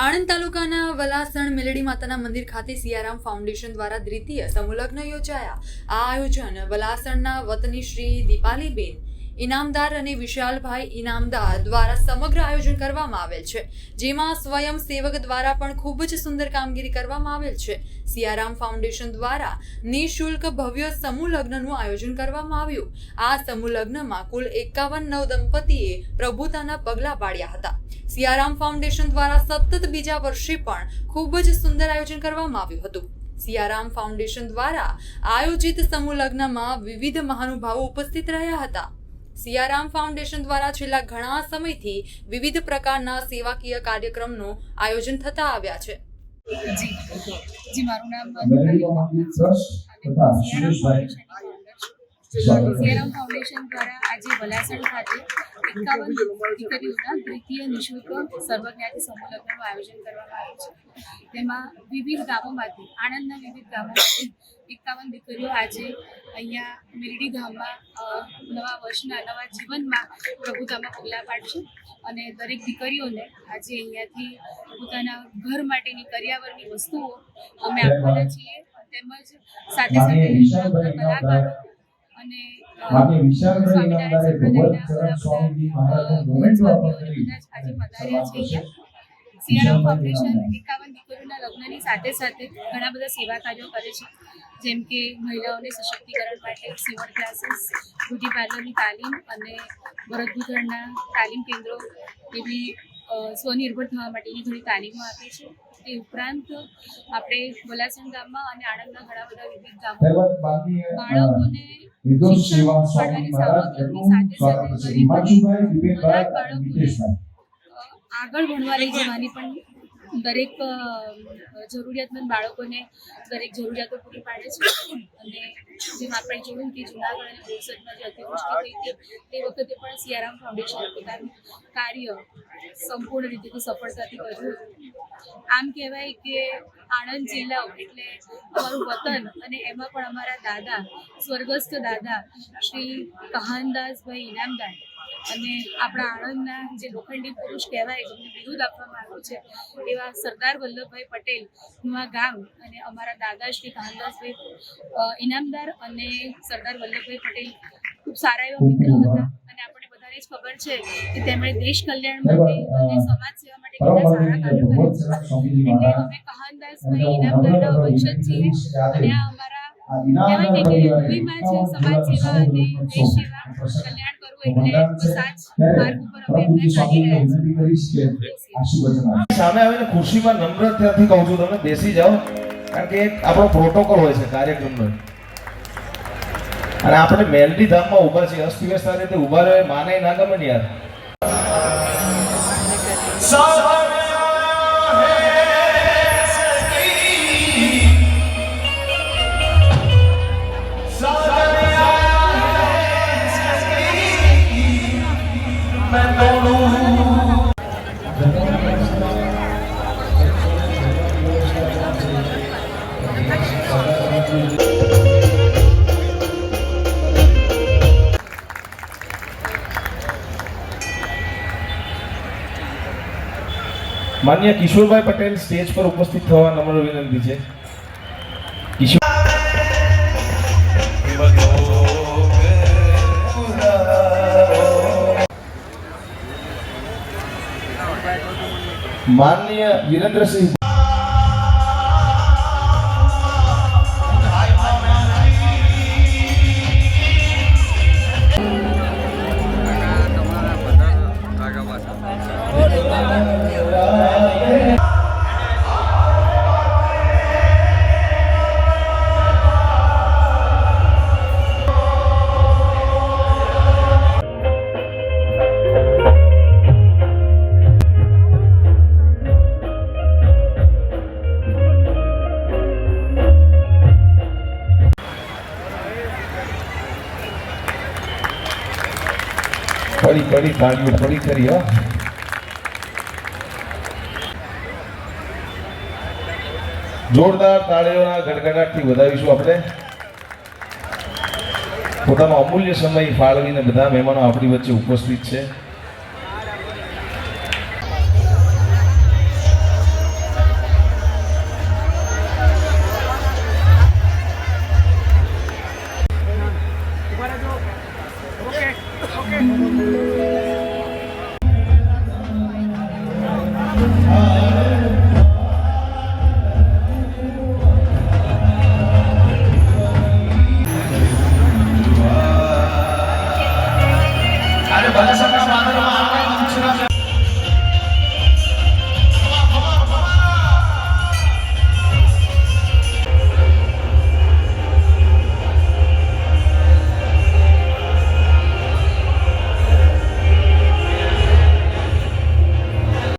આણંદ તાલુકાના વલાસણ મેલડી માતાના મંદિર ખાતે સિયારામ ફાઉન્ડેશન દ્વારા દ્વિતીય સમુલગ્ન યોજાયા. આ આયોજન વલાસણના વતની શ્રી દીપાલીબેન, ઇનામદાર અને વિશાલભાઈ ઇનામદાર દ્વારા સમગ્ર આયોજન કરવામાં આવેલ છે. જેમાં સ્વયં સેવક દ્વારા પણ ખૂબ જ સુંદર કામગીરી કરવામાં આવેલ છે. સિયારામ ફાઉન્ડેશન દ્વારા નિઃશુલ્ક ભવ્ય સમૂહ લગ્નનું આયોજન કરવામાં આવ્યું. આ સમૂહ લગ્નમાં કુલ એકાવન નવ દંપતીએ પ્રભુતાના પગલાં પાડ્યા હતા. સિયારામ ફાઉન્ડેશન દ્વારા સતત બીજા વર્ષે પણ ખૂબ જ સુંદર આયોજન કરવામાં આવ્યું હતું. સિયારામ ફાઉન્ડેશન દ્વારા આયોજિત સમૂહ લગ્નમાં વિવિધ મહાનુભાવો ઉપસ્થિત રહ્યા હતા. સિયારામ ફાઉન્ડેશન દ્વારા છેલ્લા ઘણા સમયથી વિવિધ પ્રકારના સેવાકીય કાર્યક્રમનું આયોજન થતા આવ્યા છે. જી જી. મારું નામ સિયારામ ફાઉન્ડેશન દ્વારા આજે વલાસણ ખાતે એકાવન દીકરીઓના દ્વિતીય નિઃશુલ્ક સર્વજ્ઞાતિ સમૂહ લગ્નનું આયોજન કરવામાં આવ્યું છે. તેમાં વિવિધ ગામોમાંથી આણંદના વિવિધ ગામોમાંથી એકાવન દીકરીઓ આજે અહીંયા મેરડી ધામમાં નવા વર્ષના નવા જીવનમાં પ્રભુતામાં પગલાં પાડશે અને દરેક દીકરીઓને આજે અહીંયાથી પોતાના ઘર માટેની કર્યાવરની વસ્તુઓ અમે આપવાના છીએ. તેમજ સાથે સાથે કલાકારો અને અ, માનનીય વિશાલભાઈ સ્વામિનારાયણ ઇનામદારે સંપ્રદાયના ભગવત ઘણા ચરણ બધા, સ્વામીજી અ, મહારાજનો મોમેન્ટો આપવા કરી સભ્યો સિયારામ વિશાલભાઈ ફાઉન્ડેશન ઇનામદાર. એકાવન દીકરીઓના લગ્નની સાથે સાથે ઘણા બધા સેવા કાર્યો કરે છે. જેમ કે મહિલાઓને સશક્તિકરણ માટે સીવણ ક્લાસીસ બ્યુટી પાર્લરની તાલીમ અને ભરતગૂંથણના તાલીમ કેન્દ્રો એવી સ્વનિર્ભર થવા માટેની થોડી તાલીમો આપે છે. તે ઉપરાંત આપણે વલાસણ ગામમાં અને આણંદના ઘણા બધા વિવિધ ગામો બાળકોને આગળ ભણવા લઈ જવાની પણ દરેક જરૂરિયાતમંદ બાળકોને દરેક જરૂરિયાતો પૂરી પાડે છે. અને જેમ આપણે જોયું કે જુનાગઢ અને બોરસદમાં જે અતિવૃષ્ટિ થઈ હતી, તે વખતે પણ સિયારામ ફાઉન્ડેશન પોતાનું કાર્ય સંપૂર્ણ રીતે સફળતાથી કર્યું આમ કહેવાય કે આણંદ જિલ્લા એટલે અમારું વતન અને એમાં પણ અમારા દાદા, સ્વર્ગસ્થ દાદા શ્રી કહાનદાસભાઈ ઇનામદાર અને આપણા આણંદના જે લોખંડી પુરુષ કહેવાય જેમને બિરુદ આપવામાં આવ્યું છે એવા સરદાર વલ્લભભાઈ પટેલનું આ ગામ અને અમારા દાદાશ્રી કાનદાસભાઈ ઇનામદાર અને સરદાર વલ્લભભાઈ પટેલ ખૂબ સારા એવા મિત્ર હતા. અને આપણને બધાને જ ખબર છે કે તેમણે દેશ કલ્યાણ માટે અને સમાજ સેવા માટે કેટલા સારા કાર્યો કર્યા છે. એટલે અમે કહાનદાસભાઈ ઇનામદારના વંશજ છીએ અને આ અમારા કહેવાય ને કે મૂવીમાં છે સમાજ સેવા અને દેશ સેવા કલ્યાણ સામે આવીને ખુરશીમાં નમ્રતાથી કહું છું તમે બેસી જાઓ કારણ કે એક આપણો પ્રોટોકોલ હોય છે કાર્યક્રમનો. અને આપણે મેલડી ધામમાં ઊભા છીએ અસ્તવ્યસ્ત રીતે ઊભા રહે માને ના ગમે ને યાર. માન્ય કિશોરભાઈ પટેલ સ્ટેજ પર ઉપસ્થિત થવા નમ્ર વિનંતી છે કિશોર માનનીય વિરેન્દ્રસિંહ પડી ફરી તાળીઓ ફરી કરી, હા. જોરદાર તાળીઓના ગડગડાટથી વધાવીશું આપણે. પોતાનો અમૂલ્ય સમય ફાળવીને બધા મહેમાનો આપણી વચ્ચે ઉપસ્થિત છે.